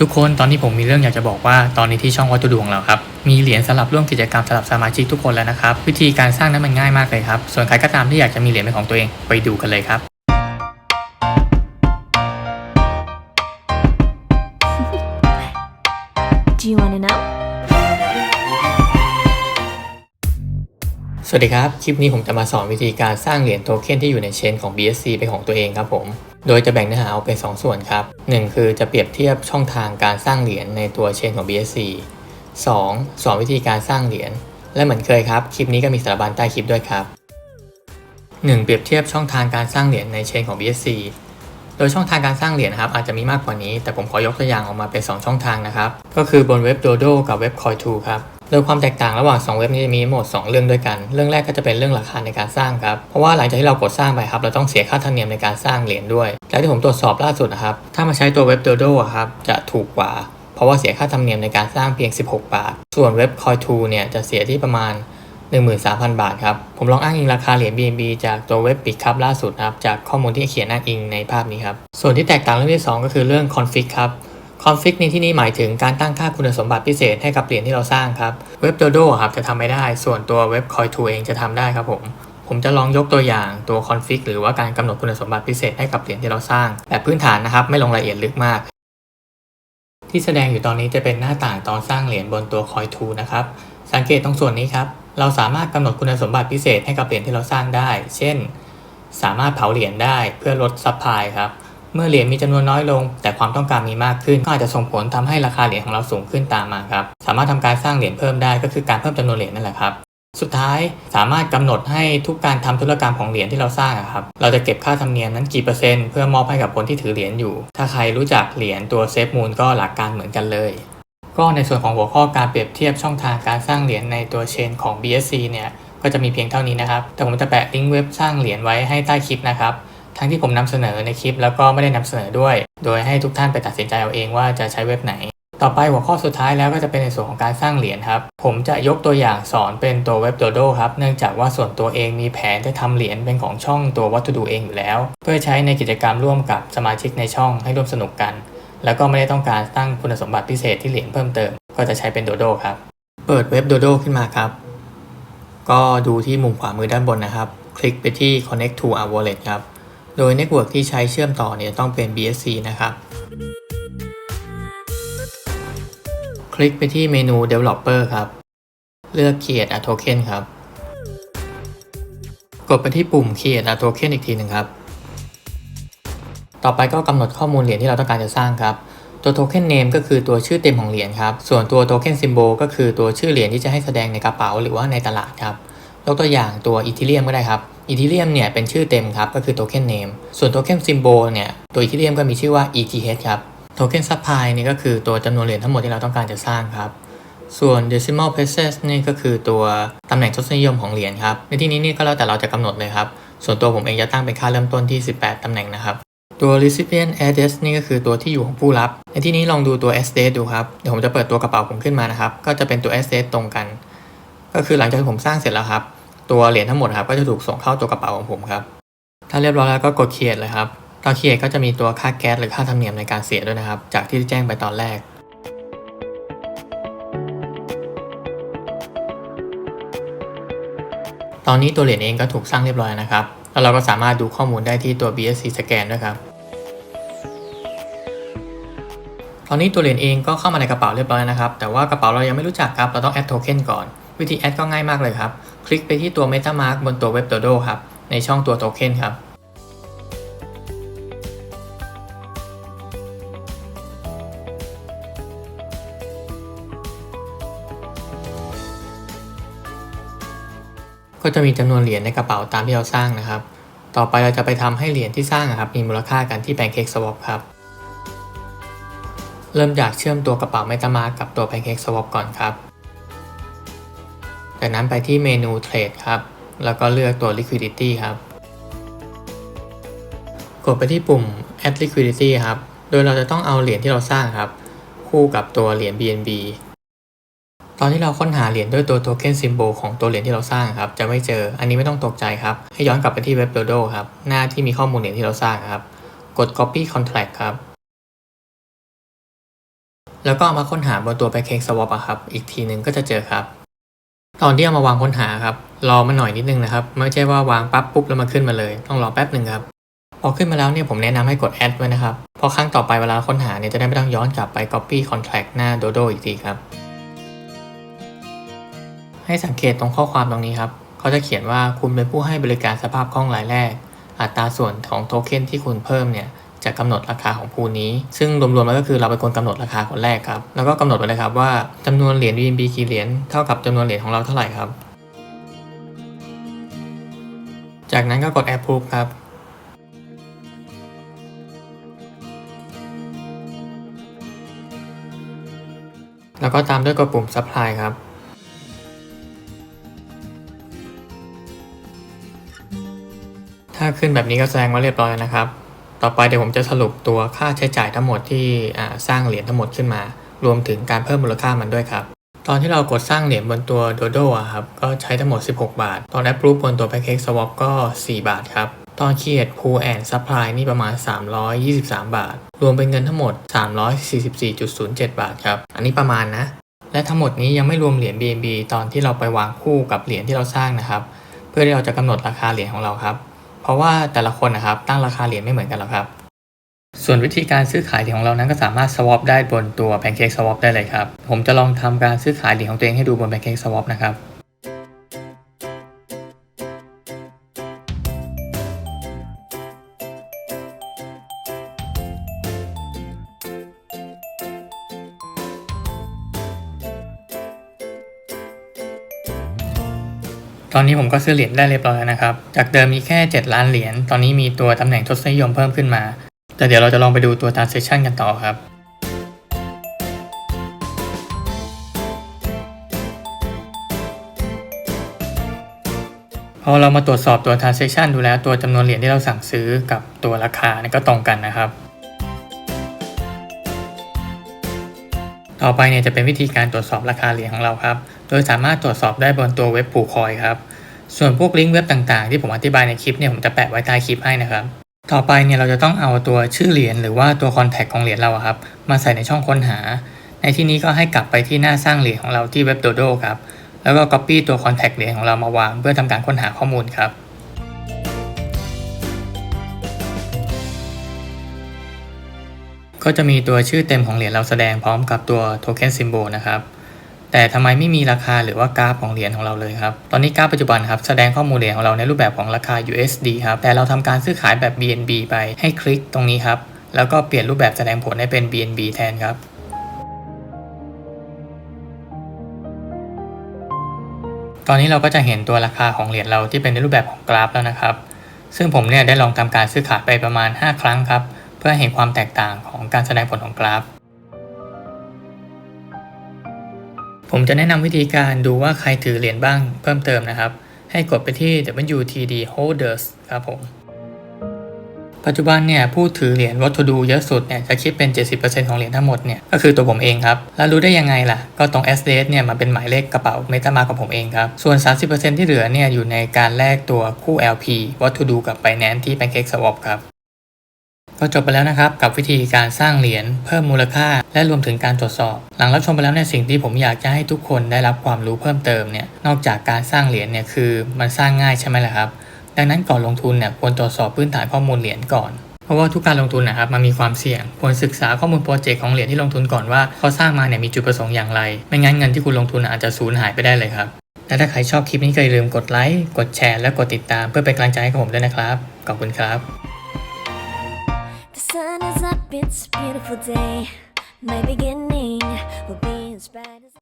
ทุกคนตอนนี้ผมมีเรื่องอยากจะบอกว่าตอนนี้ที่ช่องวัตถุดวงเราครับ มีเหรียญสลับร่วมกิจกรรมสำหรับสมาชิกทุกคนแล้วนะครับ วิธีการสร้างนั้นมันง่ายมากเลยครับ ส่วนใครก็ตามที่อยากจะมีเหรียญเป็นของตัวเองไปดูกันเลยครับ Do you want to know? สวัสดีครับ คลิปนี้ผมจะมาสอนวิธีการสร้างเหรียญโทเค็นที่อยู่ในเชนของ BSC เป็นของตัวเองครับผม โดยจะแบ่งเนื้อหาออกเป็น 2 ส่วนครับ 1 คือจะเปรียบเทียบช่องทางการสร้างเหรียญในตัวเชนของ BSC 2. สอนวิธีการสร้างเหรียญ และเหมือนเคยครับ คลิปนี้ก็มีสารบัญใต้คลิปด้วยครับ 1. เปรียบเทียบช่องทางการสร้างเหรียญในเชนของ BSC โดยช่องทางการสร้างเหรียญครับอาจจะมีมากกว่านี้ แต่ผมขอยกตัวอย่างออกมาเป็น 2 ช่องทางนะครับ ก็คือบนเว็บ Dodo กับเว็บ Coin2 ครับ โดยความแตกต่างระหว่าง 2 เว็บนี้จะมีหมด 2 เรื่องด้วยกัน เรื่องแรกก็จะเป็นเรื่องราคาในการสร้างครับ เพราะว่าหลังจากที่เรากดสร้างไปครับเราต้องเสียค่าธรรมเนียมในการสร้างเหรียญด้วย และที่ผมตรวจสอบล่าสุดนะครับ ถ้ามาใช้ตัวเว็บ Dodo ครับจะถูกกว่า เพราะว่าเสียค่าธรรมเนียมในการสร้างเพียง 16 บาท ส่วนเว็บ Coin2 เนี่ยจะเสียที่ประมาณ 13,000 บาทครับ ผมลองอ้างอิงราคาเหรียญ BNB จากตัวเว็บปิดครับล่าสุดนะครับจากข้อมูลที่เขียนอ้างอิงในภาพนี้ครับส่วนที่แตกต่างเรื่องที่ 2 ก็คือเรื่อง config ครับ config ในที่นี้หมายถึงการตั้งค่าคุณสมบัติพิเศษให้กับเหรียญที่เราสร้างครับเว็บ Dodo ครับจะทำไม่ได้ ส่วนตัวเว็บ Coin2 เองจะทำได้ครับผมผมจะลองยกตัวอย่างตัว config หรือว่าการกำหนดคุณสมบัติพิเศษให้กับเหรียญที่เราสร้างแบบพื้นฐานนะครับ ไม่ลงรายละเอียดลึกมาก ที่แสดงอยู่ตอนนี้จะเป็นหน้าต่างตอนสร้างเหรียญบนตัว Coin2 นะครับ สังเกตตรงส่วนนี้ครับ เราสามารถกำหนดคุณสมบัติพิเศษให้กับเหรียญที่เราสร้างได้ เช่น สามารถเผาเหรียญได้เพื่อลดซัพพลายครับ เมื่อเหรียญมีจำนวนน้อยลง แต่ความต้องการมีมากขึ้น ก็อาจจะส่งผลทำให้ราคาเหรียญของเราสูงขึ้นตามมาครับ สามารถทำการสร้างเหรียญเพิ่มได้ก็คือการเพิ่มจำนวนเหรียญนั่นแหละครับ สุดท้ายสามารถกำหนดให้ทุกการทำธุรกรรมของเหรียญที่เราสร้างครับ เราจะเก็บค่าธรรมเนียมนั้นกี่เปอร์เซ็นต์เพื่อมอบให้กับคนที่ถือเหรียญอยู่ ถ้าใครรู้จักเหรียญตัวเซฟมูลก็หลักการเหมือนกันเลย ก็ในส่วนของหัวข้อการเปรียบเทียบช่องทางการสร้างเหรียญในตัวเชนของ BSC เนี่ย ก็จะมีเพียงเท่านี้นะครับ แต่ผมจะแปะลิงก์เว็บสร้างเหรียญไว้ให้ใต้คลิปนะครับ ทั้งที่ผมนำเสนอในคลิปแล้วก็ไม่ได้นำเสนอด้วย โดยให้ทุกท่านไปตัดสินใจเอาเองว่าจะใช้เว็บไหน ต่อไปหัวข้อสุดท้ายแล้วก็จะเป็นในส่วนของการสร้างเหรียญครับ ผมจะยกตัวอย่างสอนเป็นตัวเว็บ Dodo ครับ เนื่องจากว่าส่วนตัวเองมีแผนจะทำเหรียญเป็นของช่องตัววัตถุดูเองอยู่แล้ว เพื่อใช้ในกิจกรรมร่วมกับสมาชิกในช่องให้ร่วมสนุกกัน แล้วก็ไม่ได้ต้องการตั้งคุณสมบัติพิเศษที่เหรียญเพิ่มเติม ก็จะใช้เป็น Dodo ครับ เปิดเว็บ Dodo ขึ้นมาครับ ก็ดูที่มุมขวามือด้านบนนะครับ คลิกไปที่ connect to our wallet ครับ โดยเน็ตเวิร์กที่ใช้เชื่อมต่อเนี่ยต้องเป็น BSC นะครับ คลิกไปที่เมนู developer ครับ เลือก create a token ครับ กดไปที่ปุ่ม create a token อีกทีหนึ่งครับ ต่อไปก็กำหนดข้อมูลเหรียญที่เราต้องการจะสร้างครับ ตัว token name ก็คือตัวชื่อเต็มของเหรียญครับ ส่วนตัว token symbol ก็คือตัวชื่อเหรียญที่จะให้แสดงในกระเป๋าหรือว่าในตลาดครับ ยกตัวอย่างตัว Ethereum ก็ได้ครับ Ethereum เนี่ยเป็นชื่อเต็มครับก็คือ token name ส่วน token symbol เนี่ยตัว Ethereum ก็มีชื่อว่า ETH ครับ token supply นี่ก็คือตัวจำนวนเหรียญทั้งหมดที่เราต้องการจะสร้างครับส่วน decimal places นี่ก็คือตัวตำแหน่งทศนิยมของเหรียญครับ ในที่นี้นี่ก็แล้วแต่เราจะกำหนดเลยครับ ส่วนตัวผมเองจะตั้งเป็นค่าเริ่มต้นที่ 18 ตำแหน่งนะครับ ตัว recipient address นี่ก็คือตัวที่อยู่ของผู้รับ ในที่นี้ลองดูตัว address ดูครับ เดี๋ยวผมจะเปิดตัวกระเป๋าผมขึ้นมานะครับ ก็จะเป็นตัว address ตรงกัน ก็คือหลังจากที่ผมสร้างเสร็จแล้วครับ ตัวเหรียญทั้งหมดครับก็จะถูกส่งเข้าตัวกระเป๋าของผมครับ ถ้าเรียบร้อยแล้วก็กด create เลยครับตอน create ก็จะมีตัวค่าแก๊สหรือค่าธรรมเนียมในการเสียด้วยนะครับ จากที่แจ้งไปตอนแรกตอนนี้ตัวเหรียญเองก็ถูกสร้างเรียบร้อยนะครับ แล้วเราก็สามารถดูข้อมูลได้ที่ตัว BSC สแกนด้วยครับ ตอนนี้ตัวเหรียญเองก็เข้ามาในกระเป๋าเรียบร้อยนะครับ แต่ว่ากระเป๋าเรายังไม่รู้จักครับ เราต้องแอดโทเค็นก่อน วิธีแอดก็ง่ายมากเลยครับ คลิกไปที่ตัว MetaMask บนตัวเว็บ Dodo ครับ ในช่องตัวโทเค็นครับ ก็จะมีจำนวนเหรียญในกระเป๋าตามที่เราสร้างนะครับ ต่อไปเราจะไปทำให้เหรียญที่สร้างอะครับมีมูลค่ากันที่ Pancake Swap ครับ เริ่มจากเชื่อมตัวกระเป๋า MetaMask กับตัว Pancake Swap ก่อนครับ จากนั้นไปที่เมนู Trade ครับ แล้วก็เลือกตัว Liquidity ครับ กดไปที่ปุ่ม Add Liquidity ครับ โดยเราจะต้องเอาเหรียญที่เราสร้างครับ คู่กับตัวเหรียญ BNB ตอนที่เราค้นหาเหรียญด้วยตัว Token Symbol ของตัวเหรียญที่เราสร้างครับ จะไม่เจอ อันนี้ไม่ต้องตกใจครับ ให้ย้อนกลับไปที่เว็บ Dodo ครับ หน้าที่มีข้อมูลเหรียญที่เราสร้างครับ กด Copy Contract ครับ แล้วก็ามาค้นหาบนตัว Pancake Swap อะครับ อีกทีหนึ่งก็จะเจอครับ ตอนที่เอามาวางค้นหาครับรอมันหน่อยนิดนึงนะครับ ไม่ใช่ว่าวางปั๊บปุ๊บแล้วมาขึ้นมาเลย ต้องรอแป๊บหนึ่งครับ พอขึ้นมาแล้วเนี่ยผมแนะนำให้กด add ไว้นะครับ เพราะครั้งต่อไปเวลาค้นหาเนี่ยจะได้ไม่ต้องย้อนกลับไป copy contract หน้า Dodo อีกทีครับ ให้สังเกตตรงข้อความตรงนี้ครับเขาจะเขียนว่าคุณเป็นผู้ให้บริการสภาพคล่องรายแรก อัตราส่วนของโทเค็นที่คุณเพิ่มเนี่ย จะกำหนดราคาของพูลนี้ ซึ่งรวมๆแล้วก็คือเราเป็นคนกำหนดราคาคนแรกครับ แล้วก็กำหนดไว้เลยครับว่าจำนวนเหรียญ VNB กี่เหรียญเท่ากับจำนวนเหรียญของเราเท่าไหร่ครับ จากนั้นก็กด approve ครับแล้วก็ตามด้วยกดปุ่ม supply ครับ ถ้าขึ้นแบบนี้ก็แสดงว่าเรียบร้อยนะครับ ต่อไปเดี๋ยวผมจะสรุปตัวค่าใช้จ่ายทั้งหมดที่สร้างเหรียญทั้งหมดขึ้นมา รวมถึงการเพิ่มมูลค่ามันด้วยครับ ตอนที่เรากดสร้างเหรียญบนตัว Dodo อะครับ ก็ใช้ทั้งหมด 16 บาท ตอน Approve บนตัว Pancake Swap ก็ 4 บาทครับ ตอน Create Pool and Supply นี่ประมาณ 323 บาท รวมเป็นเงินทั้งหมด 344.07 บาทครับ อันนี้ประมาณนะ และทั้งหมดนี้ยังไม่รวมเหรียญ BNB ตอนที่เราไปวางคู่กับเหรียญที่เราสร้างนะครับ เพื่อที่เราจะกำหนดราคาเหรียญของเราครับ เพราะว่าแต่ละคนนะครับตั้งราคาเหรียญไม่เหมือนกันหรอกครับ ส่วนวิธีการซื้อขายเหรียญของเรานั้นก็สามารถ swap ได้บนตัว Pancake Swap ได้เลยครับ ผมจะลองทำการซื้อขายเหรียญของตัวเองให้ดูบน Pancake Swap นะครับ ตอนนี้ผมก็ซื้อเหรียญได้เรียบร้อยแล้วนะครับ จากเดิมมีแค่ 7 ล้านเหรียญ ตอนนี้มีตัวตำแหน่งทศนิยมเพิ่มขึ้นมา แต่เดี๋ยวเราจะลองไปดูตัว transaction กันต่อครับ พอเรามาตรวจสอบตัว transaction ดูแล้วตัวจำนวนเหรียญที่เราสั่งซื้อกับตัวราคาก็ตรงกันนะครับ ต่อไปเนี่ยจะเป็นวิธีการตรวจสอบราคาเหรียญของเราครับ โดยสามารถตรวจสอบได้บนตัวเว็บผูคอยครับ ส่วนพวกลิงก์เว็บต่างๆ ที่ผมอธิบายในคลิปเนี่ยผมจะแปะไว้ใต้คลิปให้นะครับ ต่อไปเนี่ยเราจะต้องเอาตัวชื่อเหรียญหรือว่าตัวคอนแทคของเหรียญเราอะครับ มาใส่ในช่องค้นหา ในที่นี้ก็ให้กลับไปที่หน้าสร้างเหรียญของเราที่เว็บโดโดครับ แล้วก็ Copy ตัวคอนแทคเหรียญของเรามาวางเพื่อทำการค้นหาข้อมูลครับ ก็จะมีตัวชื่อเต็มของเหรียญเราแสดงพร้อมกับตัวโทเค็นซิมโบลนะครับแต่ทำไมไม่มีราคาหรือว่ากราฟของเหรียญของเราเลยครับ ตอนนี้กราฟปัจจุบันครับแสดงข้อมูลเหรียญของเราในรูปแบบของราคา USD ครับ แต่เราทำการซื้อขายแบบ BNB ไปให้คลิกตรงนี้ครับ แล้วก็เปลี่ยนรูปแบบแสดงผลให้เป็น BNB แทนครับ ตอนนี้เราก็จะเห็นตัวราคาของเหรียญเราที่เป็นในรูปแบบของกราฟแล้วนะครับ ซึ่งผมเนี่ยได้ลองทำการซื้อขายไปประมาณ 5 ครั้งครับ เพื่อเห็นความแตกต่างของการแสดงผลของกราฟ ผมจะแนะนำวิธีการดูว่าใครถือเหรียญบ้างเพิ่มเติมนะครับ ให้กดไปที่ WTD Holders ครับผม ปัจจุบันเนี่ยผู้ถือเหรียญวัตถุดูเยอะสุดเนี่ยจะคิดเป็น 70%ของเหรียญทั้งหมดเนี่ยก็คือตัวผมเองครับ แล้วรู้ได้ยังไงล่ะ ก็ตรง SDS เนี่ยมันเป็นหมายเลขกระเป๋า MetaMask ของผมเองครับ ส่วน 30%ที่เหลือเนี่ยอยู่ในการแลกตัวคู่ LP วัตถุดูกับ Binance ที่ Pancake Swap ครับ ก็จบไปแล้วนะครับกับวิธีการสร้างเหรียญเพิ่มมูลค่า และรวมถึงการตรวจสอบ หลังรับชมไปแล้วเนี่ยสิ่งที่ผมอยากจะให้ทุกคนได้รับความรู้เพิ่มเติมเนี่ยนอกจากการสร้างเหรียญเนี่ยคือมันสร้างง่ายใช่ไหมล่ะครับ ดังนั้นก่อนลงทุนเนี่ยควรตรวจสอบพื้นฐานข้อมูลเหรียญก่อนเพราะว่าทุกการลงทุนนะครับมันมีความเสี่ยงควรศึกษาข้อมูลโปรเจกต์ของเหรียญที่ลงทุนก่อนว่าเขาสร้างมาเนี่ยมีจุดประสงค์อย่างไร ไม่งั้นเงินที่คุณลงทุนอาจจะสูญหายไปได้เลยครับและถ้าใครชอบคลิปนี้ก็อย่าลืมกดไลค์กดแชร์และกดติดตามเพื่อเป็นกำลังใจให้กับผมด้วยนะครับขอบคุณครับ sun is up, it's a beautiful day. My beginning will be as bright as.